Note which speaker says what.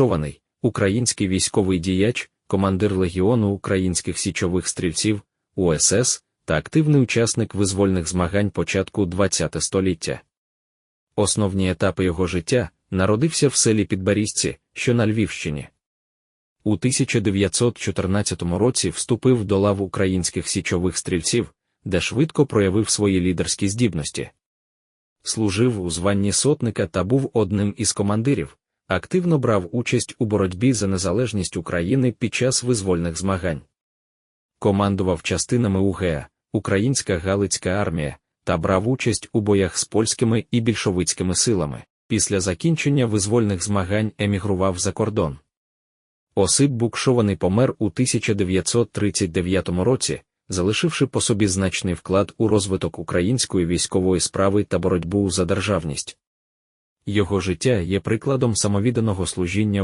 Speaker 1: Букшований, український військовий діяч, командир Легіону українських січових стрільців, УСС та активний учасник визвольних змагань початку ХХ століття. Основні етапи його життя народився в селі Підбарізці, що на Львівщині. У 1914 році вступив до лав українських січових стрільців, де швидко проявив свої лідерські здібності. Служив у званні сотника та був одним із командирів, активно брав участь у боротьбі за незалежність України під час визвольних змагань. Командував частинами УГЕА, Українська Галицька армія, та брав участь у боях з польськими і більшовицькими силами. Після закінчення визвольних змагань емігрував за кордон. Осип Букшований помер у 1939 році, залишивши по собі значний вклад у розвиток української військової справи та боротьбу за державність. Його життя є прикладом самовідданого служіння